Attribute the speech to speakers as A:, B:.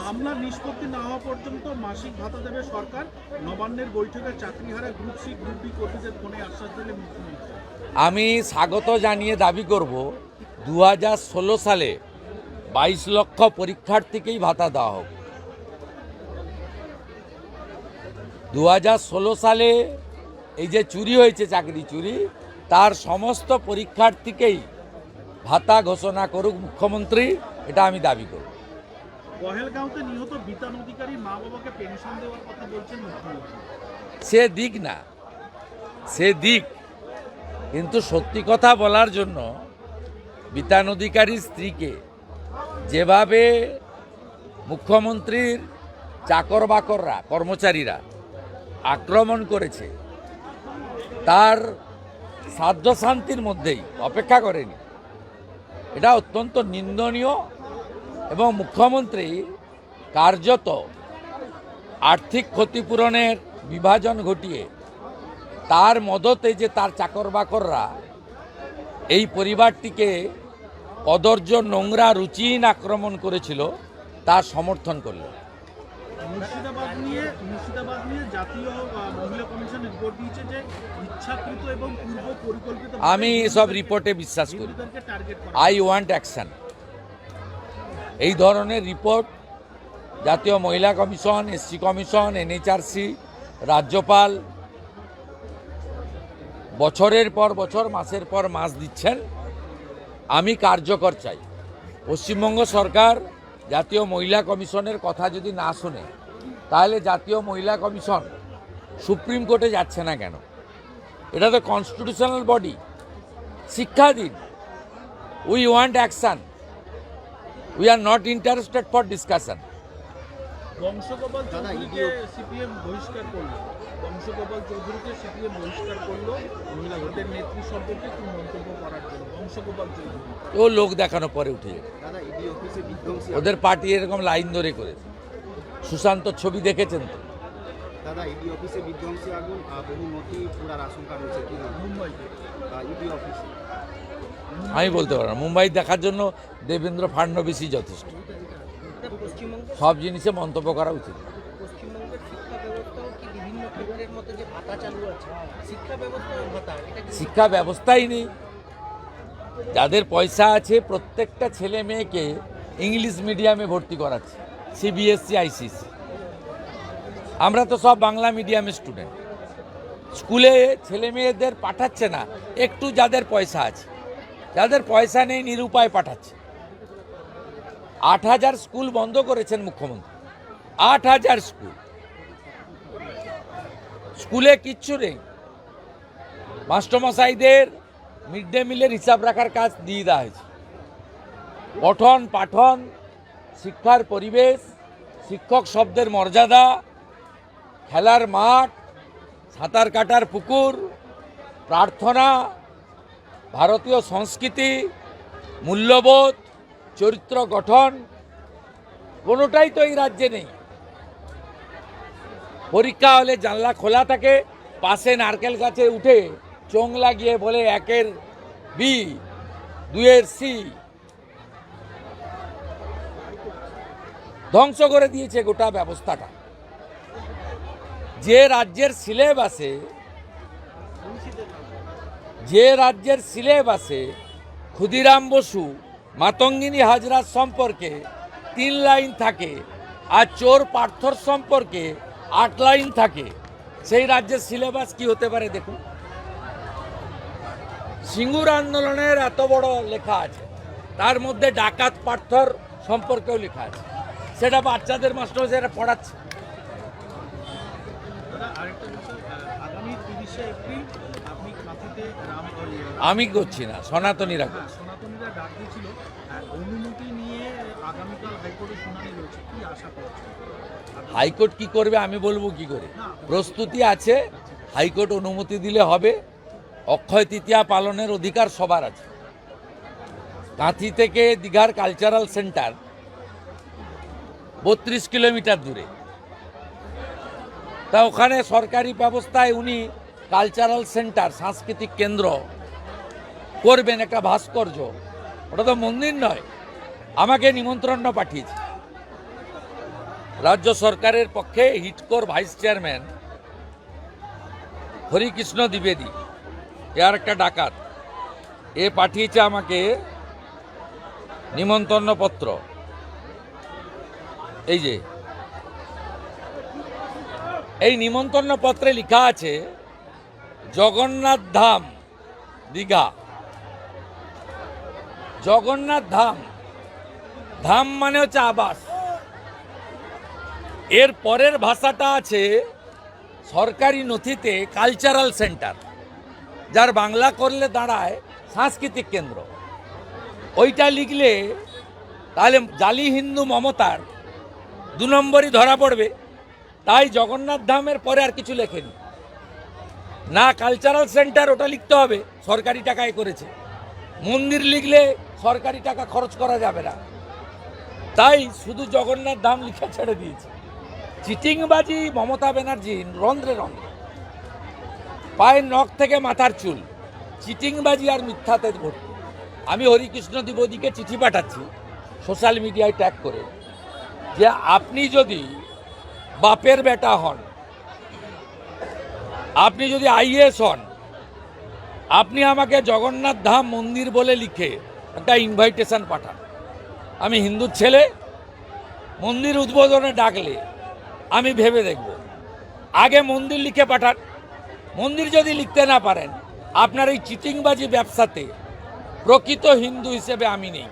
A: মামলা নিষ্পত্তি না হওয়া পর্যন্ত মাসিক ভাতা দেবে সরকার। নবান্নের বৈঠকে চাকরিহারা গ্রুপ সি, গ্রুপ ডি কর্মীদের ফোনে আশ্বাস দিলে মুখ্যমন্ত্রী।
B: আমি স্বাগত জানিয়ে দাবি করব দু হাজার ষোলো সালে বাইশ লক্ষ পরীক্ষার্থীকেই ভাতা দেওয়া হোক। দু হাজার ষোলো সালে এই যে চুরি হয়েছে চাকরি চুরি, তার সমস্ত পরীক্ষার্থীকেই ভাতা ঘোষণা করুক মুখ্যমন্ত্রী, এটা আমি দাবি করব।
A: নিহত বিতান অধিকারী মা বাবাকে পেনশন দেওয়ার কথা বলছেন মুখ্যমন্ত্রী।
B: সে দিক না, সে দিক। কিন্তু সত্যি কথা বলার জন্য বিতান অধিকারীর স্ত্রীকে যেভাবে মুখ্যমন্ত্রীর চাকর বাকররা কর্মচারীরা আক্রমণ করেছে, তার সাধ্য শান্তির মধ্যেই অপেক্ষা করেনি, এটা অত্যন্ত নিন্দনীয় এবং মুখ্যমন্ত্রী কার্যত আর্থিক ক্ষতিপূরণের বিভাজন ঘটিয়ে তার মদতে যে তার চাকর বাকররা এই পরিবারটিকে কদর্য নোংরা রুচিহীন আক্রমণ করেছিল তা সমর্থন করল
A: মুর্শিদাবাদ নিয়ে মুর্শিদাবাদ নিয়ে জাতীয় মহিলা কমিশন রিপোর্ট দিয়েছে যে ইচ্ছাকৃত এবং পূর্ব পরিকল্পিত
B: আমি এসব রিপোর্টে বিশ্বাস করা। আই ওয়ান্ট অ্যাকশন এই ধরনের রিপোর্ট জাতীয় মহিলা কমিশন এসসি কমিশন এনএইচআরসি রাজ্যপাল বছরের পর বছর, মাসের পর মাস দিচ্ছেন। আমি কার্যকর চাই। পশ্চিমবঙ্গ সরকার জাতীয় মহিলা কমিশনের কথা যদি না শুনে, তাহলে জাতীয় মহিলা কমিশন সুপ্রিম কোর্টে যাচ্ছে না কেন? এটা তো কনস্টিটিউশনাল বডি শিক্ষা দিন। We want action we are not interested for discussion
A: Bansagopal চৌধুরীকে সিপিএম বহিষ্কার করল। বংশগোপাল চৌধুরীকে সিপিএম বহিষ্কার করল। মহিলা ভোটের নেত্রী সম্পর্কে একটু মন্তব্য করার জন্য। বংশগোপাল চৌধুরী।
B: ও লোক দেখানো পরে উঠে যাবে।
C: দাদা ইডি অফিসে বিধ্বংসী
B: ওদের পার্টি এরকম লাইন ধরে করেছে। সুশান্ত ছবি দেখেছেন তো?
C: দাদা ইডি অফিসে বিধ্বংসী আগুন আর বহু নথি পুরার আশঙ্কা রয়েছে। কি বলবেন?
A: মুম্বাইতে।
C: ইডি অফিসে।
B: আমি বলতে পারব মুম্বাই দেখার জন্য দেবেন্দ্র ফাডনবিসই যথেষ্ট। সব জিনিসে মন্তব্য করা উচিত।
D: শিক্ষা
B: ব্যবস্থাই নেই। যাদের পয়সা আছে প্রত্যেকটা ছেলে মেয়েকে ইংলিশ মিডিয়ামে ভর্তি করাচ্ছে সিবিএসসি আইসিসি আমরা তো সব বাংলা মিডিয়ামের স্টুডেন্ট। স্কুলে ছেলে মেয়েদের পাঠাচ্ছে না একটু যাদের পয়সা আছে। যাদের পয়সা নেই নিরুপায় পাঠাচ্ছে। আট হাজার স্কুল বন্ধ করেছেন মুখ্যমন্ত্রী। আট হাজার স্কুল। স্কুলে কিচ্ছু নেই। মাস্টারমশাইদের মিড ডে মিলের হিসাব রাখার কাজ দিয়ে দেওয়া হয়েছে। পঠন, পাঠন, শিক্ষার পরিবেশ, শিক্ষক শব্দের মর্যাদা, খেলার মাঠ, সাঁতার কাটার পুকুর, প্রার্থনা ভারতীয় সংস্কৃতি, মূল্যবোধ, চরিত্র গঠন, কোনোটাই তো এই রাজ্যে নেই। পরীক্ষা হলে জানলা খোলা থাকে, পাশে নারকেল গাছে উঠে চোং লাগিয়ে বলে একের বি দুয়ের সি। ধ্বংস করে দিয়েছে গোটা ব্যবস্থাটা। যে রাজ্যের সিলেবাসে যে রাজ্যের সিলেবাসে ক্ষুদিরাম বসু, মাতঙ্গিনী হাজরার সম্পর্কে তিন লাইন থাকে আর চোর পার্থর সম্পর্কে আট লাইন থাকে, সেই রাজ্যের সিলেবাস কি হতে পারে দেখুন। সিঙ্গুর আন্দোলনের এত বড় লেখা আছে, তার মধ্যে ডাকাত পার্থর সম্পর্কেও লেখা আছে, সেটা বাচ্চাদের মাস্টার সেটা পড়াচ্ছে
A: আগামী তিরিশে এপ্রিল
B: আমি করছি না সনাতনীরা
A: হ্যাঁ
B: করছে।
A: করছেন?
B: হাইকোর্ট কি করবে আমি বলব কি করে? প্রস্তুতি আছে হাইকোর্ট অনুমতি দিলে হবে অক্ষয় তৃতীয়া পালনের অধিকার সবার আছে। কাঁথি থেকে দীঘার কালচারাল সেন্টার বত্রিশ কিলোমিটার দূরে। তা ওখানে সরকারি ব্যবস্থায় উনি কালচারাল সেন্টার, সাংস্কৃতিক কেন্দ্র করবেন একটা ভাস্কর্য। ওটা তো মন্দির নয়। আমাকে নিমন্ত্রণ পাঠিয়েছে। রাজ্য সরকারের পক্ষে হিটকোর ভাইস চেয়ারম্যান হরিকৃষ্ণ দ্বিবেদী এর একটা ডাকাত, এ পাঠিয়েছে আমাকে নিমন্ত্রণ পত্র এই যে, এই নিমন্ত্রণ পত্রে লেখা আছে জগন্নাথ ধাম, দীঘা। জগন্নাথ ধাম ধাম মানে হচ্ছে আবাস। এর পরের ভাষাটা আছে সরকারি নথিতে কালচারাল সেন্টার যার বাংলা করলে দাঁড়ায় সাংস্কৃতিক কেন্দ্র। ওইটা লিখলে তাহলে জালি হিন্দু মমতার দু নম্বরই ধরা পড়বে। তাই জগন্নাথ ধামের পরে আর কিছু লেখেনি। না কালচারাল সেন্টার ওটা লিখতে হবে, সরকারি টাকায় করেছে। মন্দির লিখলে সরকারি টাকা খরচ করা যাবে না। তাই শুধু জগন্নাথ ধাম লিখে ছেড়ে দিয়েছে। চিটিংবাজি মমতা ব্যানার্জি, রন্ধ্রে রন্ধ্রে। পায়ের নখ থেকে মাথার চুল। চিটিংবাজি আর মিথ্যাতে ভর্তি। আমি হরিকৃষ্ণ দ্বিবেদীকে চিঠি পাঠাচ্ছি সোশ্যাল মিডিয়ায় ট্যাগ করে। যে আপনি যদি বাপের বেটা হন আপনি যদি আইএস হন, আপনি আমাকে জগন্নাথ ধাম মন্দির বলে লিখে একটা ইনভাইটেশন পাঠান। আমি হিন্দুর ছেলে, মন্দির উদ্বোধনে ডাকলে আমি ভেবে দেখব। আগে মন্দির লিখে পাঠান। মন্দির যদি লিখতে না পারেন, আপনার এই চিটিংবাজি ব্যবসাতে প্রকৃত হিন্দু হিসেবে আমি নেই।